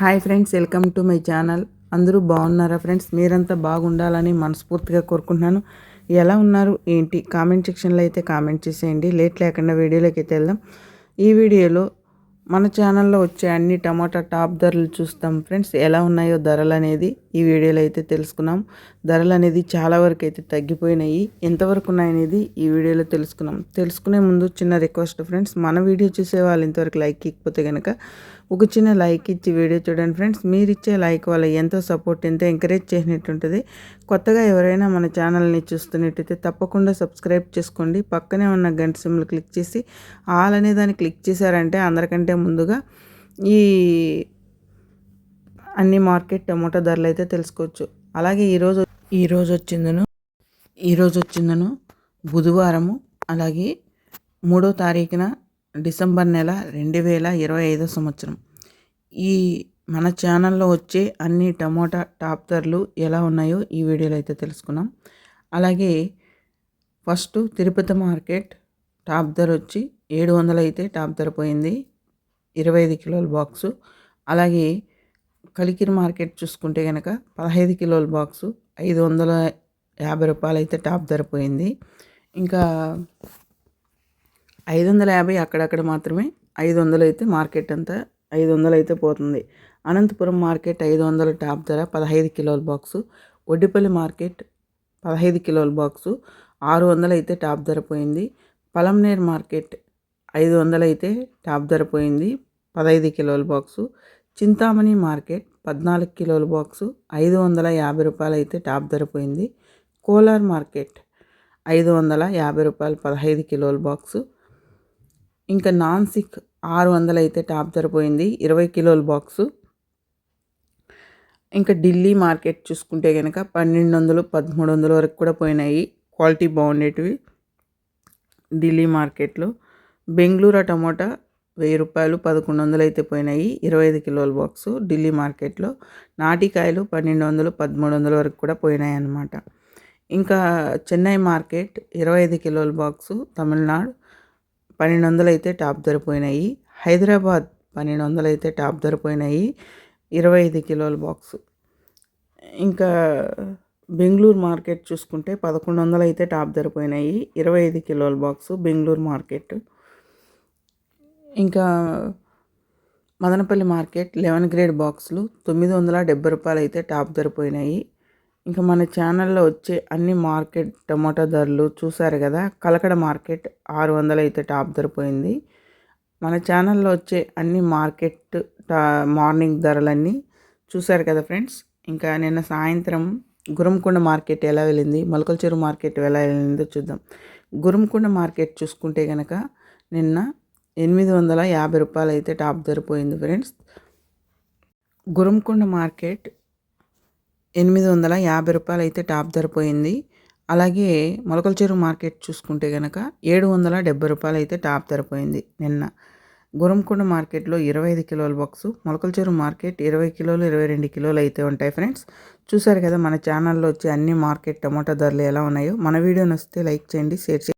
Hi friends welcome to my channel. అందరూ బాగున్నారా friends? మీరంతా బాగుండాలని మనస్ఫూర్తిగా కోరుకుంటున్నాను. ఎలా ఉన్నారు? ఏంటి? కామెంట్ సెక్షన్లో అయితే కామెంట్ చేసేయండి. లేట్ లేకుండా వీడియోలోకి అయితే వెళ్దాం. ఈ వీడియోలో మన ఛానల్లో వచ్చే అన్ని టమాటా టాప్ ధరలు చూస్తాం ఫ్రెండ్స్. ఎలా ఉన్నాయో ధరలు అనేది ఈ వీడియోలో అయితే తెలుసుకున్నాం. ధరలు అనేది చాలా వరకు అయితే తగ్గిపోయినాయి. ఎంతవరకు ఉన్నాయనేది ఈ వీడియోలో తెలుసుకున్నాం. తెలుసుకునే ముందు చిన్న రిక్వెస్ట్ ఫ్రెండ్స్. మన వీడియో చూసే వాళ్ళు ఇంతవరకు లైక్ ఇకపోతే కనుక ఒక చిన్న లైక్ ఇచ్చి వీడియో చూడండి ఫ్రెండ్స్. మీరు ఇచ్చే లైక్ వల్ల ఎంతో సపోర్ట్ ఎంతో ఎంకరేజ్ చేసినట్టుంటుంది. కొత్తగా ఎవరైనా మన ఛానల్ని చూస్తున్నట్టయితే తప్పకుండా సబ్స్క్రైబ్ చేసుకోండి. పక్కనే ఉన్న గంట సిమ్లు క్లిక్ చేసి ఆల్ అనే దాన్ని క్లిక్ చేశారంటే అందరికంటే ముందుగా ఈ అన్ని మార్కెట్ టమోటా ధరలు అయితే తెలుసుకోవచ్చు. అలాగే ఈరోజు ఈరోజు వచ్చిందను ఈరోజు వచ్చిందను బుధవారము. అలాగే మూడో తారీఖున డిసెంబర్ నెల రెండు వేల ఇరవై ఐదో సంవత్సరం. ఈ మన ఛానల్లో వచ్చే అన్ని టమోటా టాప్ ధరలు ఎలా ఉన్నాయో ఈ వీడియోలో అయితే తెలుసుకున్నాం. అలాగే ఫస్ట్ తిరుపతి మార్కెట్ టాప్ ధర వచ్చి ఏడు వందలు అయితే టాప్ ధర పోయింది. ఇరవై ఐదు కిలోల బాక్సు. అలాగే కలికిరి మార్కెట్ చూసుకుంటే కనుక పదహైదు కిలోల బాక్సు ఐదు వందల యాభై రూపాయలు అయితే టాప్ ధర పోయింది. ఇంకా ఐదు వందల యాభై అక్కడక్కడ మాత్రమే ఐదు వందలు అయితే మార్కెట్ అంతా ఐదు వందలు అయితే పోతుంది. అనంతపురం మార్కెట్ ఐదు వందల టాప్ ధర పదహైదు కిలోల బాక్సు. ఒడ్డిపల్లి మార్కెట్ పదహైదు కిలోల బాక్సు. ఆరు వందలు అయితే టాప్ ధర పోయింది. పలంనేర్ మార్కెట్ ఐదు వందలు అయితే టాప్ ధర పోయింది పదహైదు కిలోల బాక్సు. చింతామణి మార్కెట్ పద్నాలుగు కిలోల బాక్సు ఐదు వందల యాభై రూపాయలు అయితే టాప్ ధర పోయింది. కోలార్ మార్కెట్ ఐదు వందల యాభై రూపాయలు పదహైదు కిలోల బాక్సు. ఇంకా నాన్ సిక్ ఆరు వందలు అయితే టాప్ ధరపోయింది ఇరవై కిలోల బాక్సు. ఇంకా ఢిల్లీ మార్కెట్ చూసుకుంటే కనుక పన్నెండు వందలు పదమూడు వందల వరకు కూడా పోయినాయి. క్వాలిటీ బాగుండేటివి ఢిల్లీ మార్కెట్లో. బెంగళూరు టమోటా వెయ్యి రూపాయలు పదకొండు వందలు అయితే పోయినాయి. ఇరవై ఐదు కిలోల బాక్సు ఢిల్లీ మార్కెట్లో. నాటికాయలు పన్నెండు వందలు పదమూడు వందల వరకు కూడా పోయినాయి అన్నమాట ఇంకా చెన్నై మార్కెట్ ఇరవై ఐదు కిలోల బాక్సు తమిళనాడు పన్నెండు వందలు అయితే టాప్ ధర పోయినాయి. హైదరాబాద్ పన్నెండు వందలు అయితే టాప్ ధర పోయినాయి. ఇరవై ఐదు కిలోల బాక్స్. ఇంకా బెంగళూరు మార్కెట్ చూసుకుంటే పదకొండు వందలు అయితే టాప్ ధర పోయినాయి. ఇరవై ఐదు కిలోల బాక్స్ బెంగళూరు మార్కెట్. ఇంకా మదనపల్లి మార్కెట్ లెవెన్ గ్రేడ్ బాక్సులు తొమ్మిది వందల డెబ్బై రూపాయలు అయితే టాప్ ధర పోయినాయి. ఇంకా మన ఛానల్లో వచ్చే అన్ని మార్కెట్ టమాటా ధరలు చూసారు కదా కలకడ మార్కెట్ ఆరు వందలు అయితే టాప్ ధర పోయింది. మన ఛానల్లో వచ్చే అన్ని మార్కెట్ మార్నింగ్ ధరలన్నీ చూసారు కదా ఫ్రెండ్స్. ఇంకా నిన్న సాయంత్రం గురంకొండ మార్కెట్ ఎలా వెళ్ళింది మొలకల చెరువు మార్కెట్ ఎలా వెళ్ళిందో చూద్దాం. గురంకొండ మార్కెట్ చూసుకుంటే కనుక నిన్న ఎనిమిది వందల యాభై రూపాయలు అయితే టాప్ ధర పోయింది ఫ్రెండ్స్. గురంకొండ మార్కెట్ ఎనిమిది వందల యాభై రూపాయలు అయితే టాప్ ధర పోయింది. అలాగే మొలకల చెరువు మార్కెట్ చూసుకుంటే కనుక ఏడు వందల డెబ్బై రూపాయలు అయితే టాప్ ధర పోయింది నిన్న. గురంకొండ మార్కెట్లో ఇరవై ఐదు కిలోల బాక్సు మొలకల చెరువు మార్కెట్ ఇరవై కిలోలు ఇరవై రెండు కిలోలు అయితే ఉంటాయి ఫ్రెండ్స్. చూసారు కదా మన ఛానల్లో వచ్చి అన్ని మార్కెట్ టమాటా ధరలు ఎలా ఉన్నాయో. మన వీడియో నచ్చితే లైక్ చేయండి షేర్ చేయండి.